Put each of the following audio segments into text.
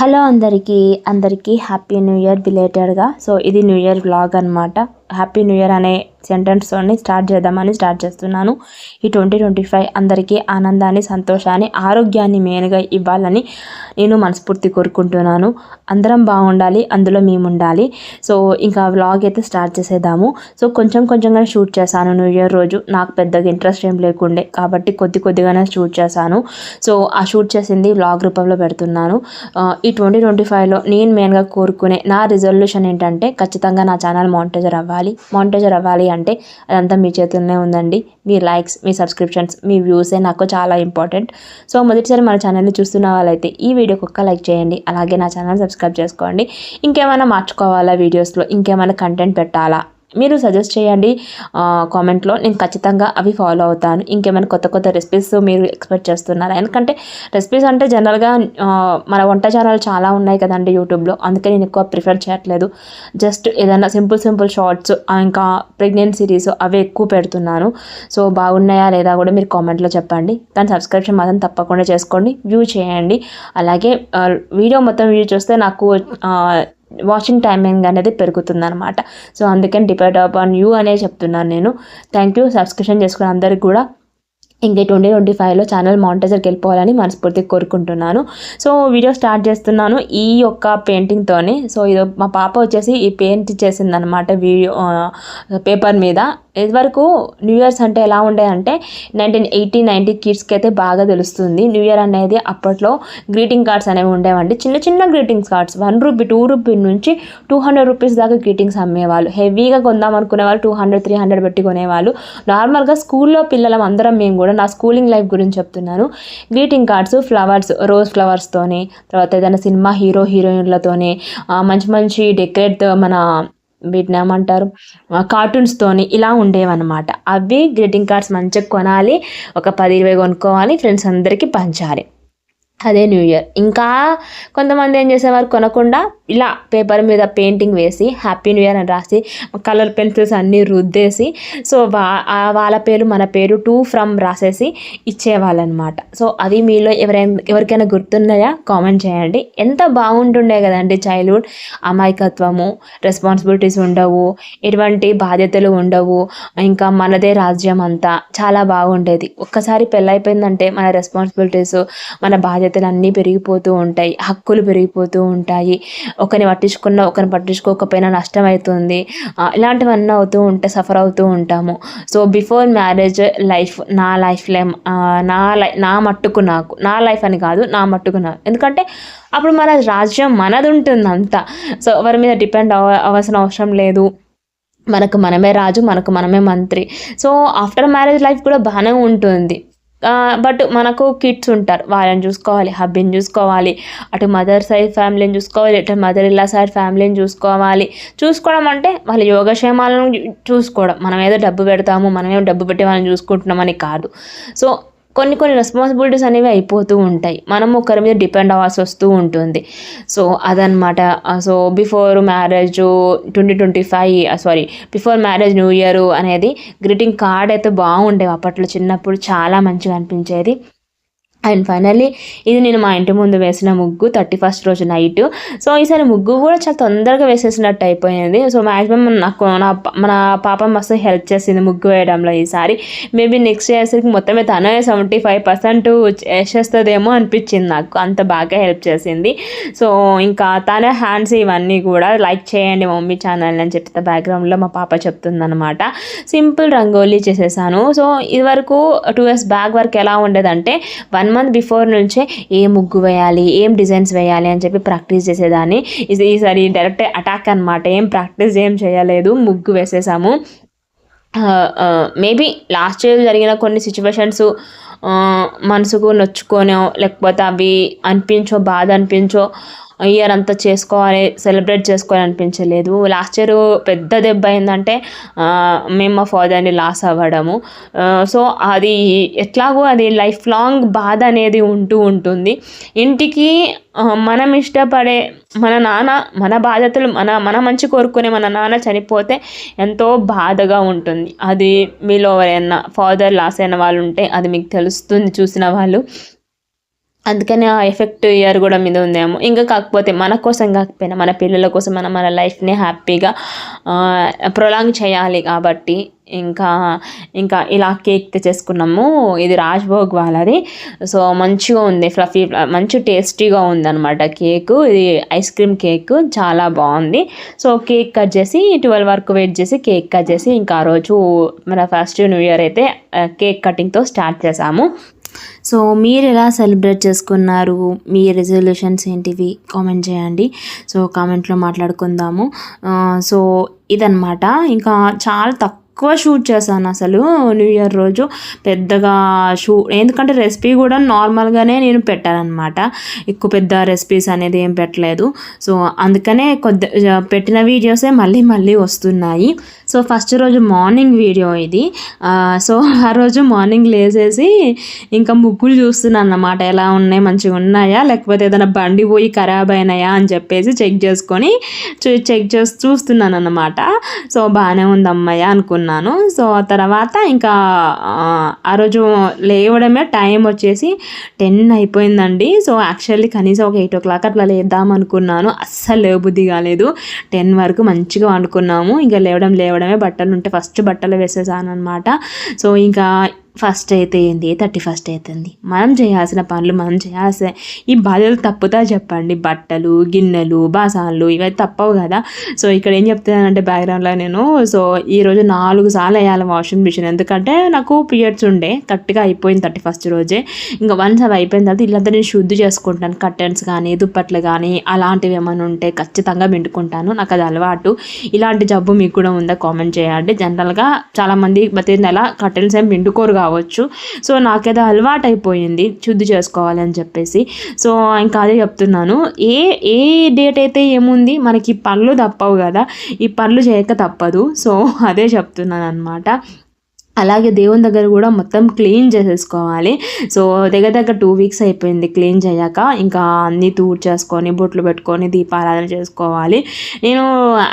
Hello అందరికీ అందరికీ happy new year బిలేటెడ్గా సో ఇది న్యూ ఇయర్ వ్లాగ్ అనమాట హ్యాపీ న్యూ ఇయర్ అనే సెంటెన్స్తోని స్టార్ట్ చేద్దామని స్టార్ట్ చేస్తున్నాను. ఈ ట్వంటీ ట్వంటీ ఫైవ్ అందరికీ ఆనందాన్ని సంతోషాన్ని ఆరోగ్యాన్ని మెయిన్గా ఇవ్వాలని నేను మనస్ఫూర్తి కోరుకుంటున్నాను. అందరం బాగుండాలి అందులో మేము ఉండాలి సో ఇంకా వ్లాగ్ అయితే స్టార్ట్ చేసేద్దాము. సో కొంచెం కొంచెంగా షూట్ చేశాను న్యూ ఇయర్ రోజు. నాకు పెద్దగా ఇంట్రెస్ట్ ఏం లేకుండే. కాబట్టి కొద్ది కొద్దిగానే షూట్ చేశాను. సో ఆ షూట్ చేసింది వ్లాగ్ రూపంలో పెడుతున్నాను. ఈ ట్వంటీ ట్వంటీ ఫైవ్లో నేను మెయిన్గా కోరుకునే నా రిజల్యూషన్ ఏంటంటే ఖచ్చితంగా నా ఛానల్ మానిటైజర్ అవ్వాలి. మానిటైజర్ అవ్వాలి అంటే అదంతా మీ చేతుల్లోనే ఉందండి. మీ లైక్స్ మీ సబ్స్క్రిప్షన్స్ మీ వ్యూసే నాకు చాలా ఇంపార్టెంట్ సో మొదటిసారి మన ఛానల్ని చూస్తున్న వాళ్ళైతే ఈ వీడియో వీడియోకి ఒక్క లైక్ చేయండి. అలాగే నా ఛానల్ సబ్స్క్రైబ్ చేసుకోండి. ఇంకేమైనా మార్చుకోవాలా వీడియోస్లో? ఇంకేమైనా కంటెంట్ పెట్టాలా? మీరు సజెస్ట్ చేయండి కామెంట్లో నేను ఖచ్చితంగా అవి ఫాలో అవుతాను. ఇంకేమైనా కొత్త కొత్త రెసిపీస్ మీరు ఎక్స్పెక్ట్ చేస్తున్నారా. ఎందుకంటే రెసిపీస్ అంటే జనరల్గా మన వంట ఛానల్ చాలా ఉన్నాయి కదండి యూట్యూబ్లో అందుకే నేను ఎక్కువ ప్రిఫర్ చేయట్లేదు. జస్ట్ ఏదైనా సింపుల్ సింపుల్ షార్ట్స్ ఇంకా ప్రెగ్నెంట్ సిరీస్ అవి ఎక్కువ పెడుతున్నాను. సో బాగున్నాయా లేదా కూడా మీరు కామెంట్లో చెప్పండి. కానీ సబ్స్క్రిప్షన్ మాత్రం తప్పకుండా చేసుకోండి. వ్యూ చేయండి. అలాగే వీడియో మొత్తం వ్యూ చూస్తే నాకు వాచింగ్ టైమింగ్ అనేది పెరుగుతుంది అనమాట సో అందుకని డిపెండ్ అపాన్ యూ అనే చెప్తున్నాను నేను. Thank you. సబ్స్క్రిప్షన్ చేసుకుని అందరికి కూడా ఇంకే ట్వంటీ ట్వంటీ ఫైవ్లో ఛానల్ మానిటైజర్కి వెళ్ళిపోవాలని మనస్ఫూర్తిగా కోరుకుంటున్నాను. సో వీడియో స్టార్ట్ చేస్తున్నాను ఈ యొక్క పెయింటింగ్తోనే సో ఇది మా పాప వచ్చేసి ఈ పెయింట్ చేసిందనమాట వీడియో పేపర్ మీద. ఇదివరకు న్యూ ఇయర్స్ అంటే ఎలా ఉండేదంటే నైన్టీన్ ఎయిటీ నైన్టీ కిడ్స్కి అయితే బాగా తెలుస్తుంది. న్యూ ఇయర్ అనేది అప్పట్లో గ్రీటింగ్ కార్డ్స్ అనేవి ఉండేవండి. చిన్న చిన్న greetings cards. One rupee two rupee నుంచి టూ హండ్రెడ్ రూపీస్ దాకా గ్రీటింగ్స్ అమ్మేవాళ్ళు. హెవీగా కొందాం అనుకునే వాళ్ళు టూ హండ్రెడ్ త్రీ హండ్రెడ్ పెట్టి కొనేవాళ్ళు. నార్మల్గా స్కూల్లో పిల్లలం అందరం మేము కూడా నా స్కూలింగ్ లైఫ్ గురించి చెప్తున్నాను. గ్రీటింగ్ కార్డ్స్ ఫ్లవర్స్ రోజ్ ఫ్లవర్స్తోనే తర్వాత ఏదైనా సినిమా హీరో హీరోయిన్లతోనే మంచి మంచి డెకరేట్ మన వీటిని ఏమంటారు కార్టూన్స్తోని ఇలా ఉండేవన్నమాట. అవి గ్రీటింగ్ కార్డ్స్ మంచిగా కొనాలి. ఒక పది ఇరవై కొనుక్కోవాలి. ఫ్రెండ్స్ అందరికీ పంచాలి. అదే న్యూ ఇయర్ ఇంకా కొంతమంది ఏం చేసేవారు? కొనకుండా ఇలా పేపర్ మీద పెయింటింగ్ వేసి హ్యాపీ న్యూ ఇయర్ అని రాసి కలర్ పెన్సిల్స్ అన్నీ రుద్దేసి సో వా వాళ్ళ పేరు మన పేరు టూ ఫ్రమ్ రాసేసి ఇచ్చేవాళ్ళనమాట. సో అది మీలో ఎవరైనా ఎవరికైనా గుర్తున్నాయా? కామెంట్ చేయండి. ఎంత బాగుంటుండే కదండి చైల్డ్హుడ్. అమాయకత్వము రెస్పాన్సిబిలిటీస్ ఉండవు ఎటువంటి బాధ్యతలు ఉండవు ఇంకా మనదే రాజ్యం అంతా చాలా బాగుండేది. ఒక్కసారి పెళ్ళైపోయిందంటే మన రెస్పాన్సిబిలిటీస్ మన బాధ్యత బాధ్యతలు అన్నీ పెరిగిపోతూ ఉంటాయి హక్కులు పెరిగిపోతూ ఉంటాయి. ఒకరిని పట్టించుకున్న ఒకరిని పట్టించుకోకపోయినా నష్టం అవుతుంది ఇలాంటివన్నీ అవుతూ ఉంటే సఫర్ అవుతూ ఉంటాము. సో బిఫోర్ మ్యారేజ్ లైఫ్ నా లైఫ్లో నా లై నా మట్టుకు నాకు నా లైఫ్ అని కాదు నా మట్టుకు నాకు. ఎందుకంటే అప్పుడు మన రాజ్యం మనది ఉంటుంది అంతా. సో ఎవరి మీద డిపెండ్ అవ అవసరం అవసరం లేదు. మనకు మనమే రాజు మనకు మనమే మంత్రి. సో ఆఫ్టర్ మ్యారేజ్ లైఫ్ కూడా బాగానే ఉంటుంది. బట్ మనకు కిడ్స్ ఉంటారు. వాళ్ళని చూసుకోవాలి హబ్బీని చూసుకోవాలి అటు మదర్ సైడ్ ఫ్యామిలీని చూసుకోవాలి ఇటు మదర్ ఇల్లా సైడ్ ఫ్యామిలీని చూసుకోవాలి. చూసుకోవడం అంటే వాళ్ళ యోగక్షేమాలను చూసుకోవడం. మనం ఏదో డబ్బు పెడతాము మనమేమో డబ్బు పెట్టి వాళ్ళని చూసుకుంటున్నామని కాదు. సో కొన్ని కొన్ని రెస్పాన్సిబిలిటీస్ అనేవి అయిపోతూ ఉంటాయి. మనం ఒకరి మీద డిపెండ్ అవ్వాల్సి వస్తూ ఉంటుంది. సో అదనమాట so before marriage twenty twenty five sorry before marriage new year అనేది గ్రీటింగ్ కార్డ్ అయితే బాగుండేవి అప్పట్లో. చిన్నప్పుడు చాలా మంచిగా అనిపించేది. అండ్ ఫైనల్లీ ఇది నేను మా ఇంటి ముందు వేసిన ముగ్గు థర్టీ ఫస్ట్ రోజు నైట్ సో ఈసారి ముగ్గు కూడా చాలా తొందరగా వేసేసినట్టు అయిపోయింది. సో మ్యాక్సిమం నాకు నా మన పాప మస్తు హెల్ప్ చేసింది ముగ్గు వేయడంలో ఈసారి. మేబీ నెక్స్ట్ ఇయర్స్కి మొత్తమే తనే సెవెంటీ ఫైవ్ పర్సెంట్ వేసేస్తుందేమో అనిపించింది నాకు. అంత బాగా హెల్ప్ చేసింది. సో ఇంకా తన హ్యాండ్స్ ఇవన్నీ కూడా లైక్ చేయండి మమ్మీ ఛానల్ అని చెప్తే బ్యాక్గ్రౌండ్లో మా పాప చెప్తుందనమాట సింపుల్ రంగోలీ చేసేసాను. సో ఇది వరకు టూ ఇయర్స్ బ్యాక్ వరకు ఎలా ఉండేదంటే వన్ వన్ మంత్ బిఫోర్ నుంచే ఏ ముగ్గు వేయాలి ఏం డిజైన్స్ వేయాలి అని చెప్పి ప్రాక్టీస్ చేసేదాన్ని. ఈసారి డైరెక్ట్ అటాక్ అనమాట ఏం ప్రాక్టీస్ ఏం చేయలేదు ముగ్గు వేసేసాము. మేబీ లాస్ట్ ఇయర్ జరిగిన కొన్ని సిచ్యువేషన్స్ మనసుకు నొచ్చుకోనో లేకపోతే అవి అనిపించో బాధ అనిపించో ఇయర్ అంతా చేసుకోవాలి సెలబ్రేట్ చేసుకోవాలి అనిపించలేదు. లాస్ట్ ఇయర్ పెద్ద దెబ్బ అయిందంటే మేము మా ఫాదర్ని లాస్ అవ్వడము. సో అది ఎట్లాగో అది లైఫ్ లాంగ్ బాధ అనేది ఉంటూ ఉంటుంది. ఇంటికి మనం ఇష్టపడే మన నాన్న మన బాధ్యతలు మన మన మంచి కోరుకునే మన నాన్న చనిపోతే ఎంతో బాధగా ఉంటుంది. అది మీలో ఎవరైనా ఫాదర్ లాస్ అయిన వాళ్ళు ఉంటే అది మీకు తెలుస్తుంది చూసిన వాళ్ళు. అందుకని ఆ ఎఫెక్ట్ ఇయర్ కూడా మీద ఉందేమో. ఇంకా కాకపోతే మన కోసం కాకపోయినా మన పిల్లల కోసం మనం మన లైఫ్ని హ్యాపీగా ప్రొలాంగ్ చేయాలి కాబట్టి ఇంకా ఇంకా ఇలా కేక్ తెచ్చేసుకున్నాము. ఇది రాజ్భోగ్ వాళ్ళది. సో మంచిగా ఉంది ఫ్లఫీ మంచి టేస్టీగా ఉందన్నమాట కేక్. ఇది ఐస్ క్రీమ్ కేక్ చాలా బాగుంది. సో కేక్ కట్ చేసి ట్వెల్వ్ వరకు వెయిట్ చేసి కేక్ కట్ చేసి ఇంకా ఆ రోజు మన ఫస్ట్ న్యూ ఇయర్ అయితే కేక్ కటింగ్తో స్టార్ట్ చేసాము. సో మీరు ఎలా సెలబ్రేట్ చేసుకున్నారు? మీ రెజల్యూషన్స్ ఏంటివి? కామెంట్ చేయండి. సో కామెంట్లో మాట్లాడుకుందాము. సో ఇదనమాట ఇంకా చాలా తక్కువ ఎక్కువ షూట్ చేశాను అసలు న్యూ ఇయర్ రోజు. పెద్దగా షూ ఎందుకంటే రెసిపీ కూడా నార్మల్గానే నేను పెట్టానమాట ఎక్కువ పెద్ద రెసిపీస్ అనేది ఏం పెట్టలేదు. సో అందుకనే కొద్ది పెట్టిన వీడియోసే మళ్ళీ మళ్ళీ వస్తున్నాయి. సో ఫస్ట్ రోజు మార్నింగ్ వీడియో ఇది. సో ఆ రోజు మార్నింగ్ లేసేసి ఇంకా ముగ్గులు చూస్తున్నాను అన్నమాట. ఎలా ఉన్నాయి? మంచిగా ఉన్నాయా? లేకపోతే ఏదైనా బండి పోయి ఖరాబ్ అయినాయా? అని చెప్పేసి చెక్ చేసుకొని చెక్ చేసి చూస్తున్నాను అన్నమాట. సో బాగానే ఉంది అమ్మాయి అనుకున్నాను అనుకున్నాను. సో తర్వాత ఇంకా ఆ రోజు లేవడమే టైం వచ్చేసి టెన్ అయిపోయిందండి. సో యాక్చువల్లీ కనీసం ఒక ఎయిట్ ఓ క్లాక్ అట్లా లేద్దాం అనుకున్నాను. అస్సలు లేవబుద్ధి కాలేదు. టెన్ వరకు మంచిగా వండుకున్నాము. ఇంకా లేవడం లేవడమే బట్టలు ఉంటే ఫస్ట్ బట్టలు వేసేసాను అనమాట సో ఇంకా ఫస్ట్ అయితే ఏంది? థర్టీ ఫస్ట్ అవుతుంది మనం చేయాల్సిన పనులు మనం చేయాల్సిన ఈ బాధలు తప్పుతా చెప్పండి. బట్టలు గిన్నెలు బాసాన్లు ఇవన్నీ తప్పవు కదా. సో ఇక్కడ ఏం చెప్తున్నానంటే బ్యాక్గ్రౌండ్లో నేను సో ఈరోజు నాలుగు సార్లు వేయాలి వాషింగ్ మిషన్ ఎందుకంటే నాకు పీరియడ్స్ ఉండే కరెక్ట్గా అయిపోయింది థర్టీ ఫస్ట్ రోజే. ఇంకా వన్స్ అవి అయిపోయిన తర్వాత ఇల్లంతా నేను శుద్ధి చేసుకుంటాను. కర్టెన్స్ కానీ దుప్పట్లు కానీ అలాంటివి ఏమైనా ఉంటే ఖచ్చితంగా పిండుకుంటాను. నాకు అది అలవాటు. ఇలాంటి జబ్బు మీకు కూడా ఉందా? కామెంట్ చేయండి. జనరల్గా చాలామంది ప్రతి నెల కర్టెన్స్ ఏం పిండుకోరు కావచ్చు. సో నాకేదో అలవాటు అయిపోయింది శుద్ధి చేసుకోవాలని చెప్పేసి. సో ఇంకా అదే చెప్తున్నాను. ఏ ఏ డేట్ అయితే ఏముంది మనకి పనులు తప్పవు కదా ఈ పనులు చేయక తప్పదు. సో అదే చెప్తున్నాను అనమాట అలాగే దేవుని దగ్గర కూడా మొత్తం క్లీన్ చేసేసుకోవాలి. సో దగ్గర దగ్గర టూ వీక్స్ అయిపోయింది క్లీన్ చేయక. ఇంకా అన్నీ చేసుకొని బొట్లు పెట్టుకొని దీపారాధన చేసుకోవాలి. నేను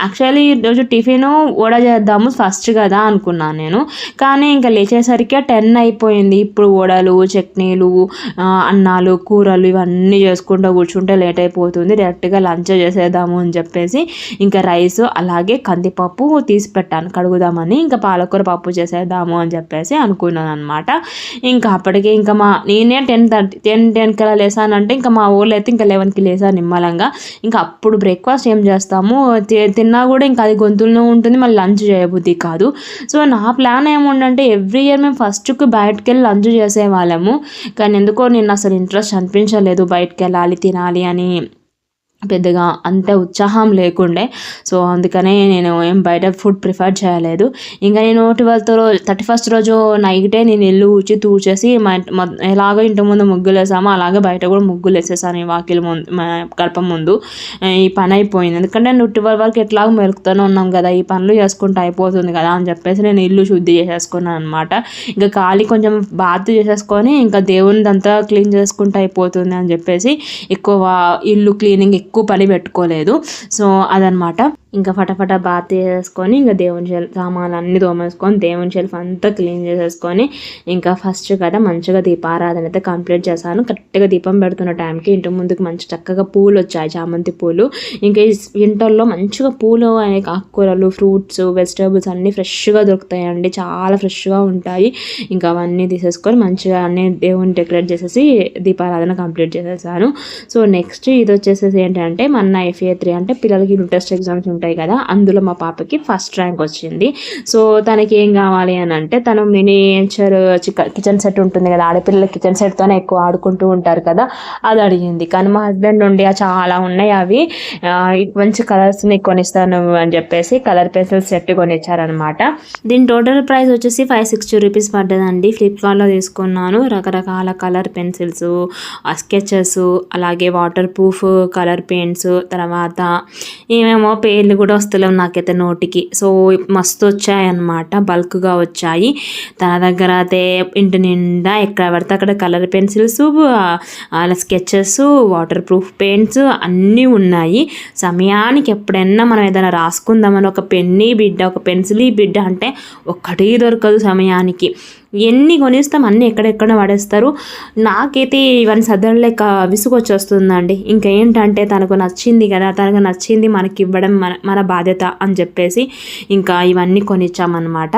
యాక్చువల్లీ ఈరోజు టిఫిన్ వడ చేద్దాము ఫస్ట్ కదా అనుకున్నాను నేను. కానీ ఇంకా లేచేసరికి టెన్ అయిపోయింది. ఇప్పుడు వడలు చట్నీలు అన్నాలు కూరలు ఇవన్నీ చేసుకుంటూ కూర్చుంటే లేట్ అయిపోతుంది. డైరెక్ట్గా లంచ్ చేసేద్దాము అని చెప్పేసి ఇంకా రైస్ అలాగే కందిపప్పు తీసి పెట్టాను. కడుగుదామని ఇంకా పాలకూర పప్పు చేసేద్దాము అని చెప్పేసి అనుకున్నాను అనమాట ఇంకా అప్పటికే ఇంకా మా నేనే టెన్ థర్టీ టెన్ టెన్కి అలా లేసానంటే ఇంకా మా ఊళ్ళో అయితే ఇంకా లెవెన్కి లేసాను నిమ్మలంగా. ఇంకా అప్పుడు బ్రేక్ఫాస్ట్ ఏం చేస్తాము? తిన్నా కూడా ఇంకా అది గొంతుల్లో ఉంటుంది మళ్ళీ లంచ్ చేయబుద్ధి కాదు. సో నా ప్లాన్ ఏముండంటే ఎవ్రీ ఇయర్ మేము ఫస్ట్కి బయటకు వెళ్ళి లంచ్ చేసేవాళ్ళము. కానీ ఎందుకో నేను అసలు ఇంట్రెస్ట్ అనిపించలేదు బయటకు వెళ్ళాలి తినాలి అని. పెద్దగా అంత ఉత్సాహం లేకుండే. సో అందుకనే నేను ఏం బయట ఫుడ్ ప్రిఫర్ చేయలేదు. ఇంకా నేను ట్వెల్త్ రోజు థర్టీ ఫస్ట్ రోజు నైటే నేను ఇల్లు ఊచి తూచేసి మా ఎలాగో ఇంటి ముందు ముగ్గులు వేసామో అలాగే బయట కూడా ముగ్గులు వేసేసాను ఈ వాకిలి ముందు గడప ముందు. ఈ పని అయిపోయింది. ఎందుకంటే నేను ట్వెల్వ్ వరకు ఎట్లాగో మెలుకుతూనే ఉన్నాం కదా ఈ పనులు చేసుకుంటే అయిపోతుంది కదా అని చెప్పేసి నేను ఇల్లు శుద్ధి చేసేసుకున్నాను అనమాట ఇంకా ఖాళీ కొంచెం బాత్ చేసేసుకొని ఇంకా దేవునిదంతా క్లీన్ చేసుకుంటే అయిపోతుంది అని చెప్పేసి ఎక్కువ ఇల్లు క్లీనింగ్ ఎక్కువ పని పెట్టుకోలేదు. సో అదనమాట ఇంకా ఫటాఫట బాత్ చేసేసుకొని ఇంకా దేవుని షెల్ఫ్ సామాన్లు అన్నీ తోమేసుకొని దేవుని షెల్ఫ్ అంతా క్లీన్ చేసేసుకొని ఇంకా ఫస్ట్ కదా మంచిగా దీపారాధన అయితే కంప్లీట్ చేశాను. కరెక్ట్గా దీపం పెడుతున్న టైంకి ఇంటి ముందుకు మంచి చక్కగా పూలు వచ్చాయి చామంతి పూలు. ఇంకా ఈ వింటర్లో మంచిగా పూలు అనే ఆకుకూరలు ఫ్రూట్స్ వెజిటేబుల్స్ అన్నీ ఫ్రెష్గా దొరుకుతాయండి. చాలా ఫ్రెష్గా ఉంటాయి. ఇంకా అవన్నీ తీసేసుకొని మంచిగా అన్నీ దేవుని డెకరేట్ చేసేసి దీపారాధన కంప్లీట్ చేసేసాను. సో నెక్స్ట్ ఇది వచ్చేసేసి ఏంటంటే మన ఎఫ్ఏ త్రీ అంటే పిల్లలకి ఇంట్రెస్ట్ ఎగ్జామ్స్ ఉంటాయి కదా అందులో మా పాపకి ఫస్ట్ ర్యాంక్ వచ్చింది. సో తనకి ఏం కావాలి అని అంటే తను మినియేచర్ కిచెన్ సెట్ ఉంటుంది కదా ఆడపిల్లల కిచెన్ సెట్తోనే ఎక్కువ ఆడుకుంటూ ఉంటారు కదా అది అడిగింది. కానీ మా హస్బెండ్ ఉండి చాలా ఉన్నాయి అవి. మంచి కలర్స్ నీకు కొనిస్తాను అని చెప్పేసి కలర్ పెన్సిల్ సెట్ కొనిచ్చారనమాట దీని టోటల్ ప్రైస్ వచ్చేసి ఫైవ్ సిక్స్టీ రూపీస్ పడ్డదండి. ఫ్లిప్కార్ట్లో తీసుకున్నాను. రకరకాల కలర్ పెన్సిల్స్ స్కెచెస్ అలాగే వాటర్ ప్రూఫ్ కలర్ పెయింట్స్ తర్వాత ఏమేమో పేర్లు పేర్లు కూడా వస్తలేవు నాకైతే నోటికి. సో మస్తు వచ్చాయన్నమాట బల్క్గా వచ్చాయి. తన దగ్గర అయితే ఇంటి నిండా ఎక్కడ పడితే అక్కడ colour pencils sketches waterproof paints అన్నీ ఉన్నాయి. సమయానికి ఎప్పుడైనా మనం ఏదైనా రాసుకుందామని ఒక పెన్ని బిడ్డ ఒక పెన్సిల్ బిడ్డ అంటే ఒక్కటి దొరకదు సమయానికి. ఎన్ని కొనిస్తాం అన్నీ ఎక్కడెక్కడ పడేస్తారు. నాకైతే ఇవన్నీ సదరలేక లెక్క విసుగు వచ్చేస్తుందండి ఇంకా ఏంటంటే తనకు నచ్చింది కదా తనకు నచ్చింది మనకి ఇవ్వడం మన మన బాధ్యత అని చెప్పేసి ఇంకా ఇవన్నీ కొనిచ్చామన్నమాట.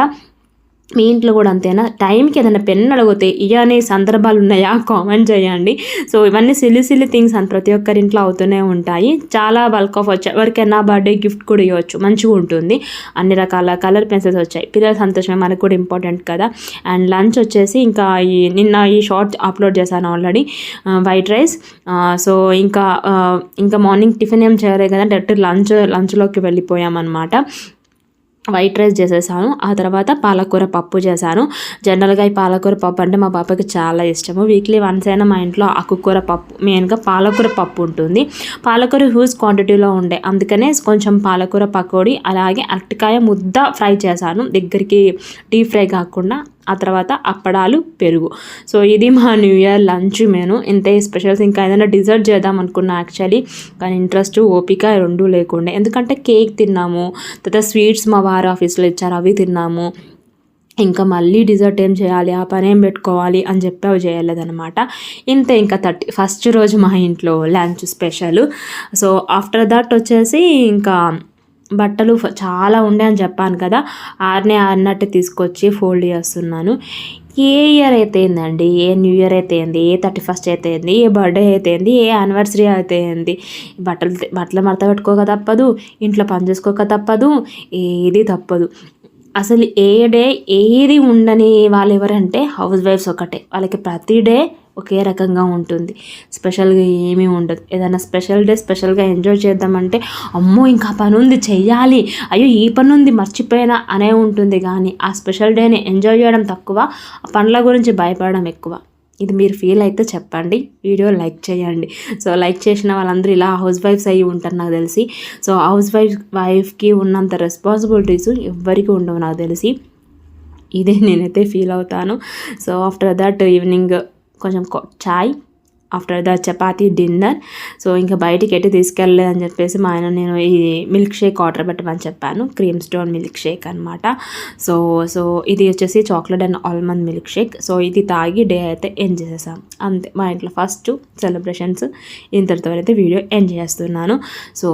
మీ ఇంట్లో కూడా అంతేనా? టైంకి ఏదైనా పెన్ అడిగితే అనే సందర్భాలు ఉన్నాయా కామెంట్ చేయండి. సో ఇవన్నీ సిల్లి సిల్లి థింగ్స్ అని ప్రతి ఒక్కరి ఇంట్లో అవుతూనే ఉంటాయి. చాలా బల్క్ ఆఫ్ వచ్చాయి. ఎవరికైనా బర్త్డే గిఫ్ట్ కూడా ఇవ్వచ్చు. మంచిగా ఉంటుంది. అన్ని రకాల కలర్ పెన్సిల్స్ వచ్చాయి. పిల్లల సంతోషమే మనకు కూడా ఇంపార్టెంట్ కదా. అండ్ లంచ్ వచ్చేసి ఇంకా ఈ నిన్న ఈ షార్ట్ అప్లోడ్ చేశాను ఆల్రెడీ. White rice. సో ఇంకా ఇంకా మార్నింగ్ టిఫిన్ ఏం చేయలేదు కదా. డైరెక్ట్ లంచ్ లంచ్లోకి వెళ్ళిపోయామన్నమాట. వైట్ రైస్ చేసేసాను. ఆ తర్వాత పాలకూర పప్పు చేశాను. జనరల్గా ఈ పాలకూర పప్పు అంటే మా పాపకి చాలా ఇష్టము. వీక్లీ వన్స్ అయినా మా ఇంట్లో ఆకుకూర పప్పు మెయిన్గా పాలకూర పప్పు ఉంటుంది. పాలకూర హ్యూజ్ క్వాంటిటీలో ఉండే. అందుకనే కొంచెం పాలకూర పకోడీ అలాగే అరటికాయ ముద్ద ఫ్రై చేశాను. దగ్గరికి డీప్ ఫ్రై కాకుండా ఆ తర్వాత అప్పడాలు పెరుగు. సో ఇది మా న్యూ ఇయర్ లంచ్ మెను ఇంతే స్పెషల్స్ ఇంకా ఏదైనా డిజర్ట్ చేద్దాం అనుకున్నా యాక్చువల్లీ కానీ ఇంట్రెస్ట్ ఓపిక రెండు లేకుండే. ఎందుకంటే కేక్ తిన్నాము. తర్వాత స్వీట్స్ మా వారు ఆఫీస్లో ఇచ్చారు. అవి తిన్నాము. ఇంకా మళ్ళీ డిజర్ట్ ఏం చేయాలి? ఆ పని ఏం పెట్టుకోవాలి? అని చెప్పి అవి చేయలేదనమాట ఇంతే ఇంకా థర్టీ ఫస్ట్ రోజు మా ఇంట్లో lunch special so after that వచ్చేసి ఇంకా బట్టలు చాలా ఉండే అని చెప్పాను కదా ఆరినే ఆరినట్టు తీసుకొచ్చి ఫోల్డ్ చేస్తున్నాను. ఏ ఇయర్ అయితే ఏందండి? ఏ న్యూ ఇయర్ అయితే ఏంది? ఏ థర్టీ ఫస్ట్ అయితే ఏంది? ఏ బర్త్డే అయితే ఏంది? ఏ యానివర్సరీ అయితే ఏంది? బట్టలు బట్టలు మడత పెట్టుకోక తప్పదు ఇంట్లో పని చేసుకోక తప్పదు ఏది తప్పదు. అసలు ఏ డే ఏది ఉండని వాళ్ళు ఎవరంటే హౌస్ వైఫ్స్ ఒకటే. వాళ్ళకి ప్రతి డే ఒకే రకంగా ఉంటుంది. స్పెషల్గా ఏమీ ఉండదు. ఏదైనా స్పెషల్ డే స్పెషల్గా ఎంజాయ్ చేద్దామంటే అమ్మో ఇంకా పని ఉంది చెయ్యాలి. అయ్యో ఈ పని ఉంది మర్చిపోయినా అనే ఉంటుంది. కానీ ఆ స్పెషల్ డేని ఎంజాయ్ చేయడం తక్కువ. ఆ పనుల గురించి భయపడడం ఎక్కువ. ఇది మీరు ఫీల్ అయితే చెప్పండి. వీడియో లైక్ చేయండి. సో లైక్ చేసిన వాళ్ళందరూ ఇలా హౌస్ వైఫ్స్ అయ్యి ఉంటారు నాకు తెలిసి. సో హౌస్ వైఫ్ వైఫ్కి ఉన్నంత రెస్పాన్సిబిలిటీస్ ఎవ్వరికీ ఉండవు నాకు తెలిసి. ఇదే నేనైతే ఫీల్ అవుతాను. సో ఆఫ్టర్ దట్ ఈవినింగ్ కొంచెం చాయ్ after the chapati dinner so ఇంకా బయటికి ఎట్టి తీసుకెళ్ళలేదని చెప్పేసి మా ఆయన నేను ఈ మిల్క్ షేక్ ఆర్డర్ పెట్టమని చెప్పాను. క్రీమ్ స్టోన్ మిల్క్ షేక్ అనమాట సో సో ఇది వచ్చేసి chocolate and almond milkshake so ఇది తాగి డే అయితే ఎండ్ చేసేసాం. అంతే. మా ఇంట్లో ఫస్ట్ సెలబ్రేషన్స్ ఇంతటితో అయితే వీడియో ఎండ్ చేస్తున్నాను. సో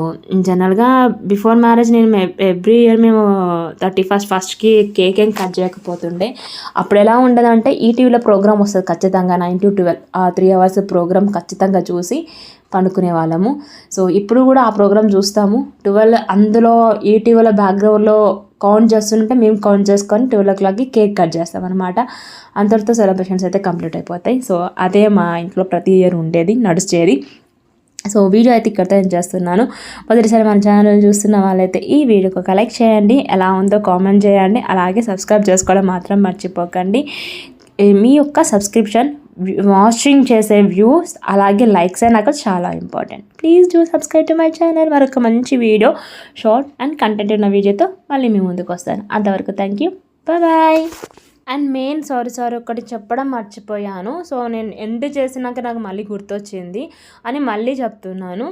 జనరల్గా బిఫోర్ మ్యారేజ్ నేను ఎవ్రీ ఇయర్ మేము థర్టీ ఫస్ట్ ఫస్ట్కి కేక్ ఏం కట్ చేయకపోతుండే. అప్పుడు ఎలా ఉండదంటే ఈటీవీలో ప్రోగ్రామ్ వస్తుంది ఖచ్చితంగా నైన్ టు ట్వెల్వ్ ఆ త్రీ అవర్స్ ప్రోగ్రామ్ ప్రోగ్రామ్ ఖచ్చితంగా చూసి పండుకునే వాళ్ళము. సో ఇప్పుడు కూడా ఆ ప్రోగ్రామ్ చూస్తాము. ట్వెల్వ్ అందులో ఈటీవీల బ్యాక్గ్రౌండ్లో కౌంట్ చేస్తుంటే మేము కౌంట్ చేసుకొని ట్వెల్వ్ ఓ క్లాక్కి కేక్ కట్ చేస్తాం అనమాట అంతటితో సెలబ్రేషన్స్ అయితే కంప్లీట్ అయిపోతాయి. సో అదే మా ఇంట్లో ప్రతి ఇయర్ ఉండేది నడిచేది. సో వీడియో అయితే ఇక్కడితో నేను చేస్తున్నాను. మొదటిసారి మన ఛానల్ చూస్తున్న వాళ్ళైతే ఈ వీడియోకి ఒక లైక్ చేయండి. ఎలా ఉందో కామెంట్ చేయండి. అలాగే సబ్స్క్రైబ్ చేసుకోవడం మాత్రం మర్చిపోకండి. మీ యొక్క సబ్స్క్రిప్షన్ వాచింగ్ చేసే వ్యూస్ అలాగే లైక్స్ నాకు చాలా important please do subscribe to my channel మరొక మంచి వీడియో షార్ట్ అండ్ కంటెంట్ ఉన్న వీడియోతో మళ్ళీ మీ ముందుకు వస్తాను. అంతవరకు thank you bye and main sorry sorry ఒకటి చెప్పడం మర్చిపోయాను. సో నేను ఎండ్ చేసినాక నాకు మళ్ళీ గుర్తొచ్చింది అని మళ్ళీ చెప్తున్నాను.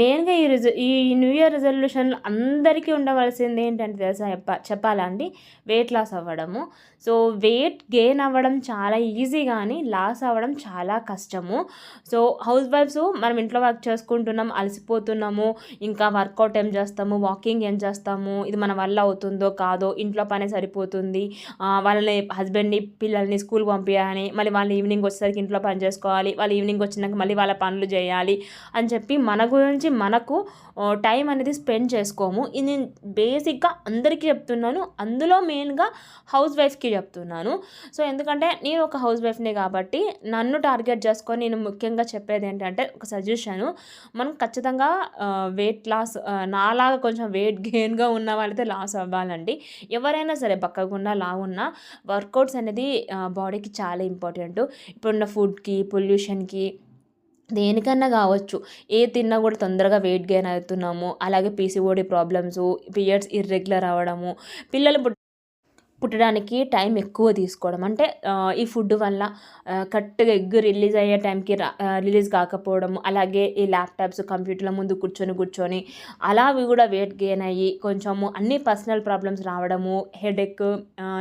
మెయిన్గా ఈ రిజ ఈ న్యూ ఇయర్ రిజల్యూషన్ అందరికీ ఉండవలసింది ఏంటంటే తెలుసా చెప్పాలండి వెయిట్ లాస్ అవ్వడము. సో వెయిట్ గెయిన్ అవ్వడం చాలా ఈజీ కానీ లాస్ అవ్వడం చాలా కష్టము. సో హౌస్ వైఫ్స్ మనం ఇంట్లో వర్క్ చేసుకుంటున్నాం అలసిపోతున్నాము ఇంకా వర్కౌట్ ఏం చేస్తాము వాకింగ్ ఏం చేస్తాము ఇది మన వల్ల అవుతుందో కాదో ఇంట్లో పని సరిపోతుంది. వాళ్ళని హస్బెండ్ని పిల్లల్ని స్కూల్ పంపించాలని మళ్ళీ వాళ్ళు ఈవినింగ్ వచ్చేసరికి ఇంట్లో పని చేసుకోవాలి వాళ్ళు ఈవినింగ్ వచ్చినాక మళ్ళీ వాళ్ళ పనులు చేయాలి అని చెప్పి మన గురించి మనకు టైం అనేది స్పెండ్ చేసుకోము. ఇది నేను బేసిక్గా అందరికీ చెప్తున్నాను. అందులో మెయిన్గా హౌస్ వైఫ్కి చెప్తున్నాను. సో ఎందుకంటే నేను ఒక హౌస్ వైఫ్నే కాబట్టి నన్ను టార్గెట్ చేసుకొని నేను ముఖ్యంగా చెప్పేది ఏంటంటే ఒక సజెషను. మనం ఖచ్చితంగా వెయిట్ లాస్ నాలాగా కొంచెం వెయిట్ గెయిన్గా ఉన్న వాళ్ళైతే లాస్ అవ్వాలండి. ఎవరైనా సరే బక్కకుండా లా ఉన్న వర్కౌట్స్ అనేది బాడీకి చాలా ఇంపార్టెంట్. ఇప్పుడున్న ఫుడ్కి పొల్యూషన్కి దేనికన్నా కావచ్చు. ఏ తిన్నా కూడా తొందరగా వెయిట్ గెయిన్ అవుతున్నాము. అలాగే పీసీఓడి ప్రాబ్లమ్స్ పీరియడ్స్ ఇర్రెగ్యులర్ అవ్వడము పిల్లలు పుట్టడానికి టైం ఎక్కువ తీసుకోవడం. అంటే ఈ ఫుడ్ వల్ల కరెక్ట్గా ఎగ్ రిలీజ్ అయ్యే టైంకి రిలీజ్ కాకపోవడం అలాగే ఈ ల్యాప్టాప్స్ కంప్యూటర్ల ముందు కూర్చొని కూర్చొని అలా అవి కూడా వెయిట్ గెయిన్ అయ్యి కొంచెము అన్ని పర్సనల్ ప్రాబ్లమ్స్ రావడము headache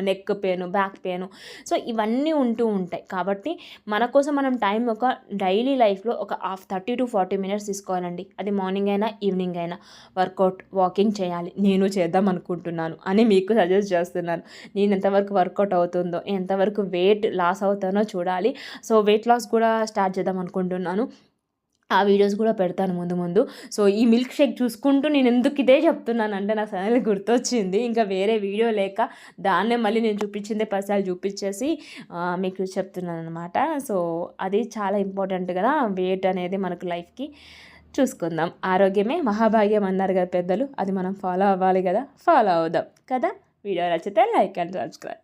neck pain back pain so ఇవన్నీ ఉంటూ ఉంటాయి. కాబట్టి మన కోసం మనం టైం ఒక డైలీ లైఫ్లో ఒక half thirty to forty minutes తీసుకోవాలండి. అది మార్నింగ్ అయినా ఈవినింగ్ అయినా వర్కౌట్ వాకింగ్ చేయాలి. నేను చేద్దాం అనుకుంటున్నాను అని మీకు సజెస్ట్ చేస్తున్నాను. నేను ఎంతవరకు వర్కౌట్ అవుతుందో ఎంతవరకు వెయిట్ లాస్ అవుతానో చూడాలి. సో వెయిట్ లాస్ కూడా స్టార్ట్ చేద్దాం అనుకుంటున్నాను. ఆ వీడియోస్ కూడా పెడతాను ముందు ముందు. సో ఈ మిల్క్ షేక్ చూసుకుంటూ నేను ఎందుకు ఇదే చెప్తున్నాను అంటే నాకు సడన్గా గుర్తొచ్చింది. ఇంకా వేరే వీడియో లేక దాన్నే మళ్ళీ నేను చూపించిందే పసాలు చూపించేసి మీకు చెప్తున్నాను అనమాట సో అది చాలా ఇంపార్టెంట్ కదా వెయిట్ అనేది మనకు లైఫ్కి చూసుకుందాం. ఆరోగ్యమే మహాభాగ్యం అన్నారు కదా పెద్దలు. అది మనం ఫాలో అవ్వాలి కదా ఫాలో అవుదాం కదా? వీడియో నచ్చితే లైక్ అండ్ సబ్స్క్రైబ్